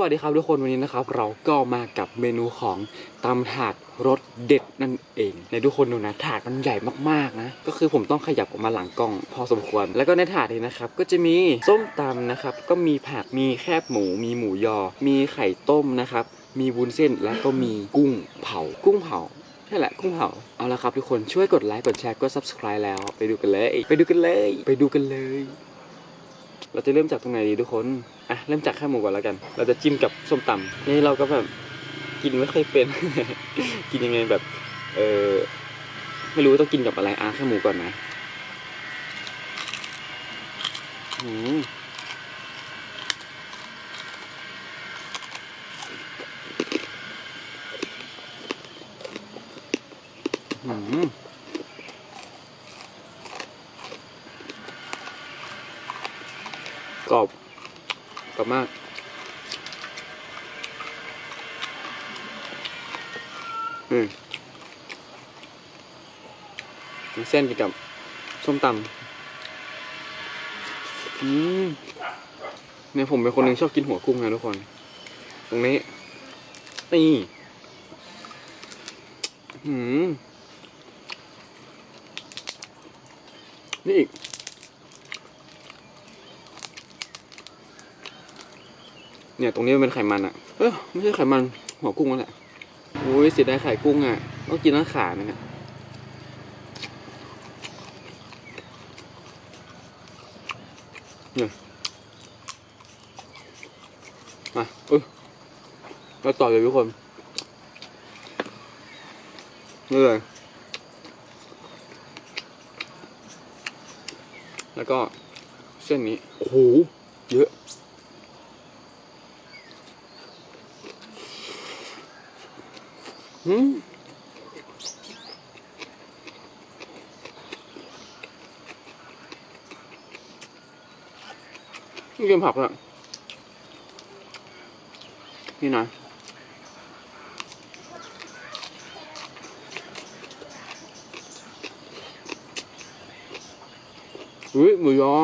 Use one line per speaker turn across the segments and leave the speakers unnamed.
วัสดีครับทุกคนวันนี้นะครับ เราก็มากับเมนูของตำถาดรสเด็ดนั่นเองในทุกคนดูนะถาดมันใหญ่มากๆนะ ก็คือผมต้องขยับออกมาหลังกล้องพอสมควร แล้วก็ในถาดนี้นะครับ ก็จะมีส้มตำนะครับ ก็มีผักมีแคบหมู มีหมูยอ มีไข่ต้มนะครับ มีวุ้นเส้นและก็มีกุ้งเผา กุ้งเผาใช่แหละกุ้งเผาเอาละครับทุกคนช่วยกดไลค์กดแชร์กด subscribe แล้วไปดูกันเลย ไปดูกันเลย ไปดูกันเลย เราจะเริ่มจากตรงไหนดีทุกคน อะ เริ่มจากข้าวหมูก่อนแล้วกัน เราจะจิ้มกับส้มตำนี่เราก็แบบกินไม่ค่อยเป็น กินยังไงแบบ เออไม่รู้ว่าต้องกินกับอะไรอะข้าวหมูก่อนนะอืมอืม กรอบกรอบมากอืมเส้นกินกับส้มตำอืมเนี่ยผมเป็นคนหนึ่งชอบกินหัวกุ้งนะทุกคน ตรงนี้นี่อืมนี่อีก เนี่ยตรงนี้มันเป็นไขมันอะเออไม่ใช่ไขมันหัวกุ้งนั่นแหละอุ้ยเสียดายไข่กุ้งอะต้องกินทั้งขาเนี่ยเนี่ยมาเออเราต่อเลยทุกคนนี่เลยแล้วก็เส้นนี้ โอ้โห เยอะ อืมนี่กินผักแล้วนี่นะอุ้ยหมูยอ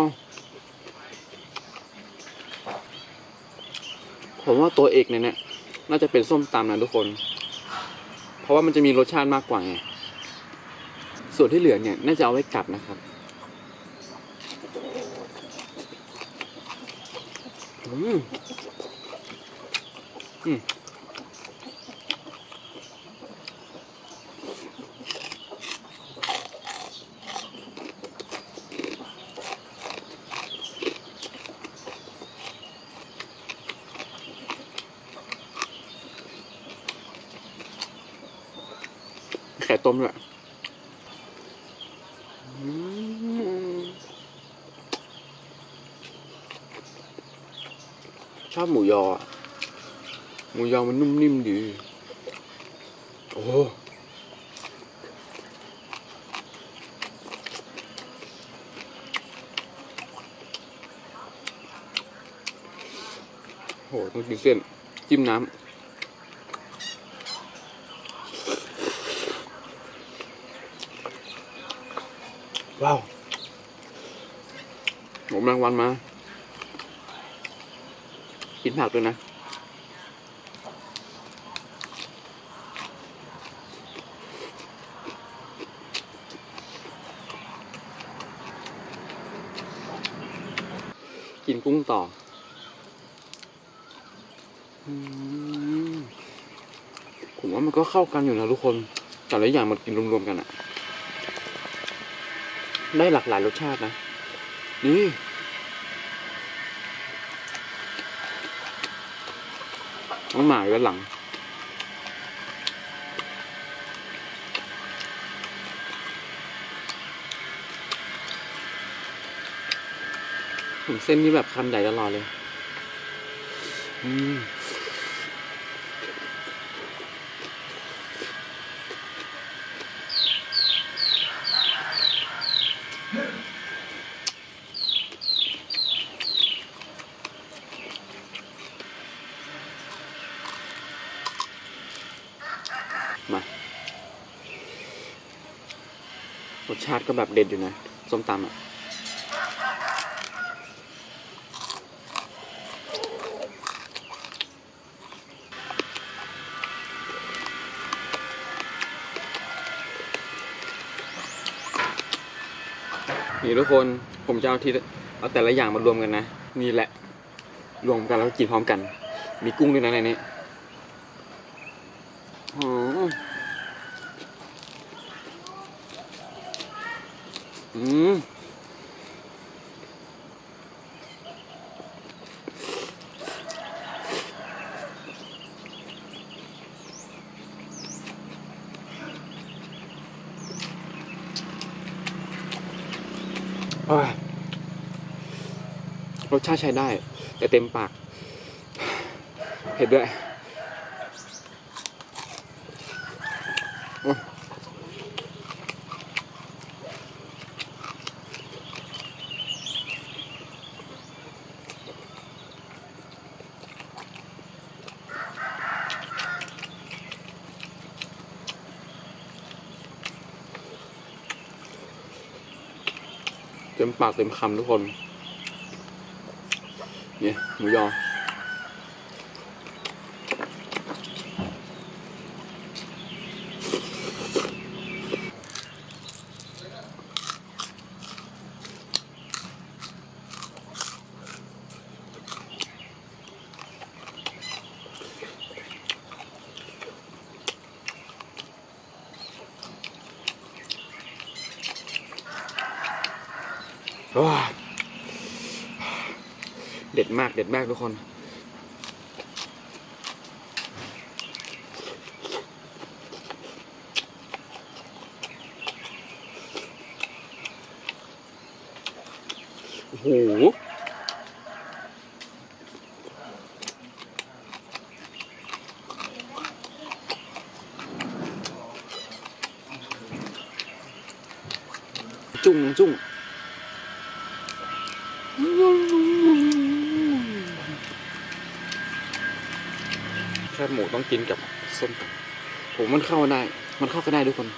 ผมว่าตัวเอกเนี่ยเนี่ยน่าจะเป็นส้มตำนะทุกคน เพราะว่ามันจะมีรสชาติมากกว่าไงส่วนที่เหลือเนี่ย น่าจะเอาไว้กลับนะครับอืมอืม ข่ต้มด้วยชอบหมูยอ หมูยอมันนุ่มนิ่มดี โอ้โหโหต้องกินเส้น จิ้มน้ำ ว้าวหมูแมลงวันมา กินผักด้วยนะกินกุ้งต่อ ผมว่ามันก็เข้ากันอยู่นะทุกคน แต่ละอย่างมันกินรวมๆกันอะ ได้หลากหลายรสชาตินะนี่น้องหมายู่ด้านหลัง ผมเส้นนี้แบบคำใหญ่ตลอดเลย อืม ชาติก็แบบเด็ดอยู่นะ ส้มตำอะนี่ทุกคนผมจะเอาที่เอาแต่ละอย่างมารวมกันนะ นี่แหละ รวมกันแล้วกินพร้อมกัน มีกุ้งด้วยนะในนี้อ๋อ อืมรสชาติใช้ได้ แต่เต็มปากเผ็ดด้วย เต็มปากเต็มคำทุกคน เนี่ยหมูยอ เด็ดมากเด็ดมากทุกคน โอ้โหจุ้งจุ้ง แค บหมูต้องกินกับส้มตำผมมันเข้าได้ มันเข้ากันได้ทุกคน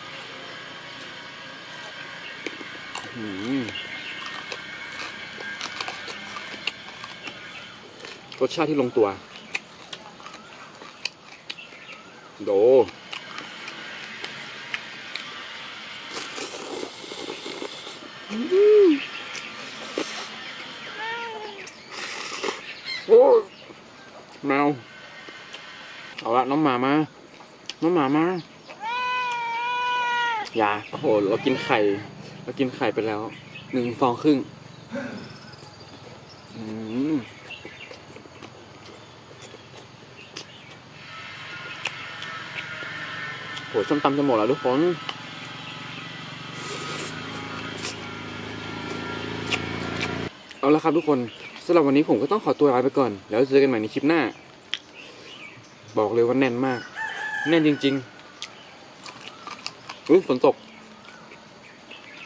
รสชาติที่ลงตัว โดโอ้แมว เอาละน้องห มามาน้องหมามาอย่าโอ้โหเรากินไข่ เรากินไข่ไปแล้ว หนึ่งฟองครึ่งอืมโหส้มตำจะหมดแล้วทุกคนเอาละครับทุกคนสำหรับวันนี้ผมก็ต้องขอตัวลาไปก่อน แล้วเจอกันใหม่ในคลิปหน้า บอกเลยว่าแน่นมาก แน่นจริงๆอุ้ยฝนตก